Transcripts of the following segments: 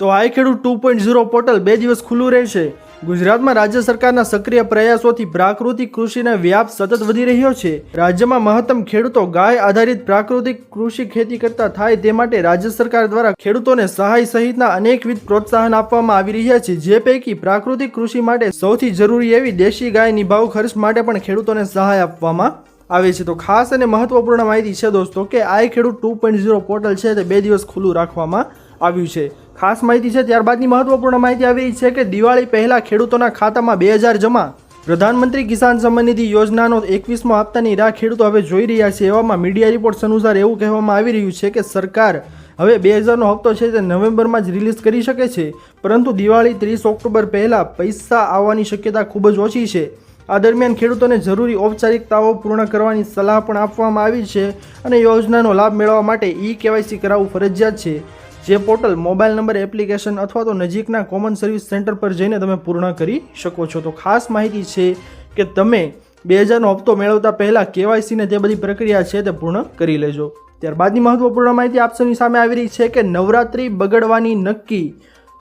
તો આઈ ખેડૂત two point zero portal બે દિવસ ખુલ્લું રહેશે. ગુજરાતમાં રાજ્ય સરકારના સક્રિય પ્રયાસોથી પ્રાકૃતિક કૃષિનો વ્યાપ સતત વધી રહ્યો છે. રાજ્યમાં મહત્તમ ખેડૂતો ગાય આધારિત પ્રાકૃતિક કૃષિ ખેતી કરતા થાય તે માટે રાજ્ય સરકાર દ્વારા ખેડૂતોને સહાય સહિતના અનેકવિધ પ્રોત્સાહન આપવામાં આવી રહ્યા છે, જે પૈકી પ્રાકૃતિક કૃષિ માટે સૌથી જરૂરી એવી દેશી ગાય નિભાવ ખર્ચ માટે પણ ખેડૂતોને સહાય આપવામાં આવે છે. તો ખાસ અને મહત્વપૂર્ણ માહિતી છે દોસ્તો કે આઈ ખેડૂત ટુ પોઈન્ટ ઝીરો પોર્ટલ છે તે બે દિવસ ખુલ્લું રાખવામાં આવ્યું છે. ખાસ માહિતી છે, ત્યારબાદની મહત્વપૂર્ણ માહિતી આવી છે કે દિવાળી પહેલા ખેડૂતોના ખાતામાં બે હજાર જમા. પ્રધાનમંત્રી કિસાન સન્માન નિધિ યોજનાનો એકવીસમો હપ્તાની રાહ ખેડૂતો હવે જોઈ રહ્યા છે, એવામાં મીડિયા રિપોર્ટ્સ અનુસાર એવું કહેવામાં આવી રહ્યું છે કે સરકાર હવે બે હજારનો હપ્તો છે તે નવેમ્બરમાં જ રિલીઝ કરી શકે છે, પરંતુ દિવાળી ત્રીસ ઓક્ટોબર પહેલાં પૈસા આવવાની શક્યતા ખૂબ જ ઓછી છે. આ દરમિયાન ખેડૂતોને જરૂરી ઔપચારિકતાઓ પૂર્ણ કરવાની સલાહ પણ આપવામાં આવી છે અને યોજનાનો લાભ મેળવવા માટે ઈ કેવાયસી કરાવવું ફરજિયાત છે. જે પોર્ટલ, મોબાઈલ નંબર, એપ્લિકેશન અથવા તો નજીકના કોમન સર્વિસ સેન્ટર પર જઈને તમે પૂર્ણ કરી શકો છો. તો ખાસ માહિતી છે કે તમે બે હજારનો હપ્તો મેળવતા પહેલાં કેવાયસીને તે બધી પ્રક્રિયા છે તે પૂર્ણ કરી લેજો. ત્યારબાદની મહત્વપૂર્ણ માહિતી આપ સૌની સામે આવી રહી છે કે નવરાત્રિ બગડવાની નક્કી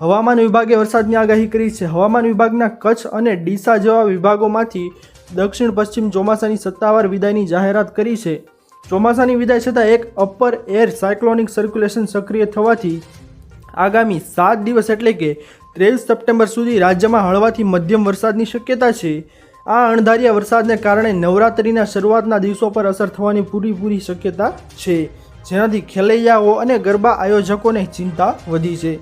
હવામાન વિભાગે વરસાદની આગાહી કરી છે. હવામાન વિભાગના કચ્છ અને ડીસા જેવા વિભાગોમાંથી દક્ષિણ પશ્ચિમ ચોમાસાની સત્તાવાર વિદાયની જાહેરાત કરી છે. ચોમાસાની વિદાય છતાં એક અપર એર સાયક્લોનિક સર્ક્યુલેશન સક્રિય થવાથી આગામી સાત દિવસ એટલે કે ત્રેવીસ સપ્ટેમ્બર સુધી રાજ્યમાં હળવાથી મધ્યમ વરસાદની શક્યતા છે. આ અણધાર્યા વરસાદને કારણે નવરાત્રિના શરૂઆતના દિવસો પર અસર થવાની પૂરીપૂરી શક્યતા છે. જેનાથી ખેલૈયાઓ અને ગરબા આયોજકોને ચિંતા વધી છે.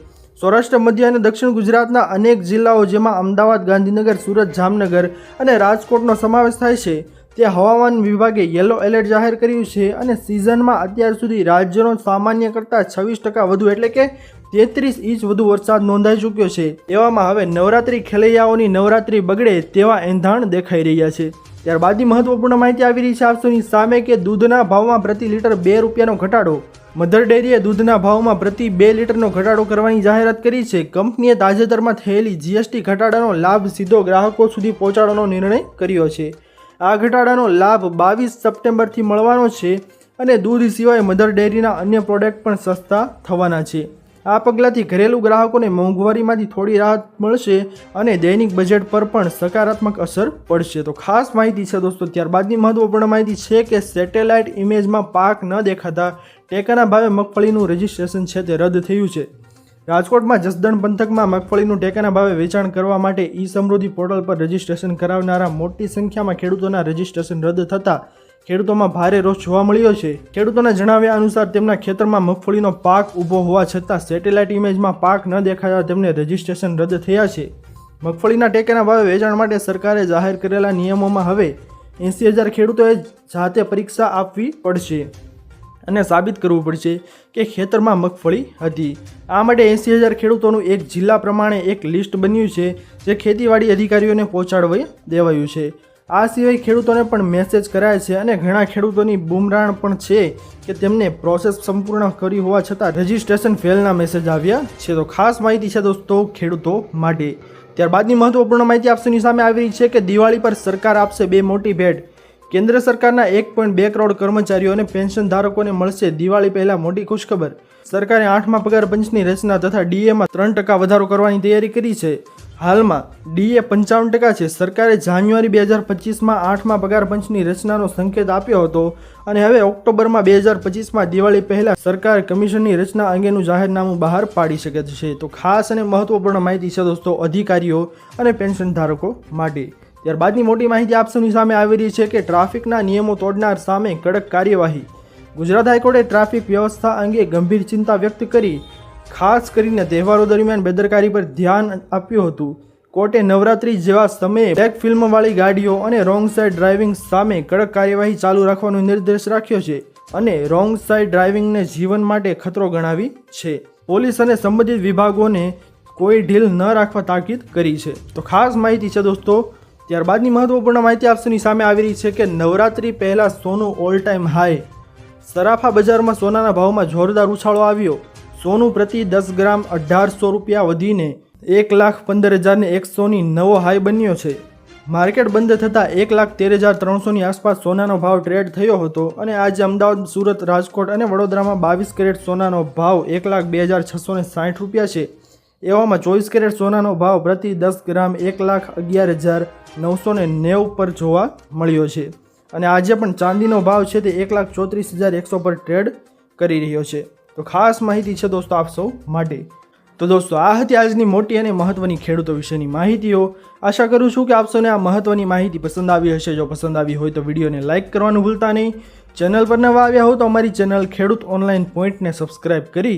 સૌરાષ્ટ્ર, મધ્ય અને દક્ષિણ ગુજરાતના અનેક જિલ્લાઓ જેમાં અમદાવાદ, ગાંધીનગર, સુરત, જામનગર અને રાજકોટનો સમાવેશ થાય છે. ત્યાં હવામાન વિભાગે યલો એલર્ટ જાહેર કર્યું છે અને સિઝનમાં અત્યાર સુધી રાજ્યનો સામાન્ય કરતાં છવ્વીસ ટકા વધુ એટલે કે તેત્રીસ ઇંચ વધુ વરસાદ નોંધાઈ ચૂક્યો છે. એવામાં હવે નવરાત્રિ ખેલૈયાઓની નવરાત્રિ બગડે તેવા એંધાણ દેખાઈ રહ્યા છે. ત્યારબાદની મહત્વપૂર્ણ માહિતી આવી રહી છે આપસોની સામે કે દૂધના ભાવમાં પ્રતિ લીટર બે રૂપિયાનો ઘટાડો. મધર ડેરીએ દૂધના ભાવમાં પ્રતિ બે લીટરનો ઘટાડો કરવાની જાહેરાત કરી છે. કંપનીએ તાજેતરમાં થયેલી જીએસટી ઘટાડાનો લાભ સીધો ગ્રાહકો સુધી પહોંચાડવાનો નિર્ણય કર્યો છે. આ ઘટાડાનો લાભ બાવીસ સપ્ટેમ્બરથી મળવાનો છે અને દૂધ સિવાય મધર ડેરીના અન્ય પ્રોડક્ટ પણ સસ્તા થવાના છે. આ પગલાંથી ઘરેલું ગ્રાહકોને મોંઘવારીમાંથી થોડી રાહત મળશે અને દૈનિક બજેટ પર પણ સકારાત્મક અસર પડશે. તો ખાસ માહિતી છે દોસ્તો, ત્યારબાદની મહત્વપૂર્ણ માહિતી છે કે સેટેલાઇટ ઇમેજમાં પાક ન દેખાતા ટેકાના ભાવે મગફળીનું રજિસ્ટ્રેશન છે તે રદ થયું છે. રાજકોટમાં જસદણ પંથકમાં મગફળીનું ટેકાના ભાવે વેચાણ કરવા માટે ઈ સમૃદ્ધિ પોર્ટલ પર રજીસ્ટ્રેશન કરાવનારા મોટી સંખ્યામાં ખેડૂતોના રજીસ્ટ્રેશન રદ થતાં ખેડૂતોમાં ભારે રોષ જોવા મળ્યો છે. ખેડૂતોના જણાવ્યા અનુસાર તેમના ખેતરમાં મગફળીનો પાક ઊભો હોવા છતાં સેટેલાઇટ ઇમેજમાં પાક ન દેખાતા તેમને રજીસ્ટ્રેશન રદ થયા છે. મગફળીના ટેકાના ભાવે વેચાણ માટે સરકારે જાહેર કરેલા નિયમોમાં હવે એંસી હજાર ખેડૂતોએ જાતે પરીક્ષા આપવી પડશે. અને સાબિત કરવું પડશે કે ખેતરમાં મગફળી હતી. આ માટે એંસી હજાર ખેડૂતોનું એક જિલ્લા પ્રમાણે એક લિસ્ટ બન્યું છે, જે ખેતીવાડી અધિકારીઓને પહોંચાડવી દેવાયું છે. આ સિવાય ખેડૂતોને પણ મેસેજ કરાય છે અને ઘણા ખેડૂતોની બુમરાણ પણ છે કે તેમને પ્રોસેસ સંપૂર્ણ કરી હોવા છતાં રજિસ્ટ્રેશન ફેલના મેસેજ આવ્યા છે. તો ખાસ માહિતી છે દોસ્તો ખેડૂતો માટે. ત્યારબાદની મહત્વપૂર્ણ માહિતી આપસોની સામે આવી રહી છે કે દિવાળી પર સરકાર આપશે બે મોટી ભેટ. કેન્દ્ર સરકારના એક પોઈન્ટ બે કરોડ કર્મચારીઓ અને પેન્શન ધારકોને મળશે દિવાળી પહેલા મોટી ખુશખબર. સરકારે આઠમા પગાર પંચની રચના તથા ડીએમાં ત્રણ ટકા વધારો કરવાની તૈયારી કરી છે. હાલમાં ડીએ પંચાવન ટકા છે. સરકારે જાન્યુઆરી બે હજાર પચીસમાં આઠમા પગાર પંચની રચનાનો સંકેત આપ્યો હતો અને હવે ઓક્ટોબરમાં બે હજાર પચીસમાં દિવાળી પહેલાં સરકાર કમિશનની રચના અંગેનું જાહેરનામું બહાર પાડી શકે છે. તો ખાસ અને મહત્વપૂર્ણ માહિતી છે દોસ્તો, અધિકારીઓ અને પેન્શન ધારકો માટે. ત્યારબાદની મોટી માહિતી આપ સૌની સામે આવી રહી છે કે ટ્રાફિકના નિયમો તોડનાર સામે કડક કાર્યવાહી. ગુજરાત હાઈકોર્ટે ટ્રાફિક વ્યવસ્થા અંગે ગંભીર ચિંતા વ્યક્ત કરી, ખાસ કરીને તહેવારો દરમિયાન બેદરકારી પર ધ્યાન આપ્યું હતું. કોર્ટે નવરાત્રી જેવા સમયે બેક ફિલ્મવાળી ગાડીઓ અને રોંગ સાઇડ ડ્રાઇવિંગ સામે કડક કાર્યવાહી ચાલુ રાખવાનો નિર્દેશ રાખ્યો છે અને રોંગ સાઇડ ડ્રાઇવિંગને જીવન માટે ખતરો ગણાવી છે. પોલીસ અને સંબંધિત વિભાગોને કોઈ ઢીલ ન રાખવા તાકીદ કરી છે. તો ખાસ માહિતી છે દોસ્તો ત્યારબાદની મહત્વપૂર્ણ માહિતી આપશોની સામે આવી રહી છે કે નવરાત્રી પહેલાં સોનું ઓલ ટાઈમ હાઈ સરાફા બજારમાં સોનાના ભાવમાં જોરદાર ઉછાળો આવ્યો. સોનું પ્રતિ દસ ગ્રામ અઢારસો રૂપિયા વધીને એક લાખ પંદર હજારને એકસોની નવો હાઈ બન્યો છે. માર્કેટ બંધ થતાં એક લાખ તેર હજાર ત્રણસોની આસપાસ સોનાનો ભાવ ટ્રેડ થયો હતો અને આજે અમદાવાદ, સુરત, રાજકોટ અને વડોદરામાં બાવીસ કેરેટ સોનાનો ભાવ એક લાખ બે હજાર છસો સાઠ રૂપિયા છે. એવામાં ચોવીસ કેરેટ સોનાનો ભાવ પ્રતિ દસ ગ્રામ એક લાખ અગિયાર હજાર નવસો ને નેવું પર જોવા મળ્યો છે. અને આજે પણ ચાંદીનો ભાવ છે તે એક લાખ ચોત્રીસ હજાર એકસો પર ટ્રેડ કરી રહ્યો છે. તો ખાસ માહિતી છે દોસ્તો આપ સૌ માટે. તો દોસ્તો આ હતી આજની મોટી અને મહત્ત્વની ખેડૂતો વિશેની માહિતીઓ. આશા કરું છું કે આપ આ મહત્ત્વની માહિતી પસંદ આવી હશે. જો પસંદ આવી હોય તો વિડીયોને લાઇક કરવાનું ભૂલતા નહીં. ચેનલ પર નવા આવ્યા હો તો અમારી ચેનલ ખેડૂત ઓનલાઈન પોઈન્ટને સબસ્ક્રાઇબ કરી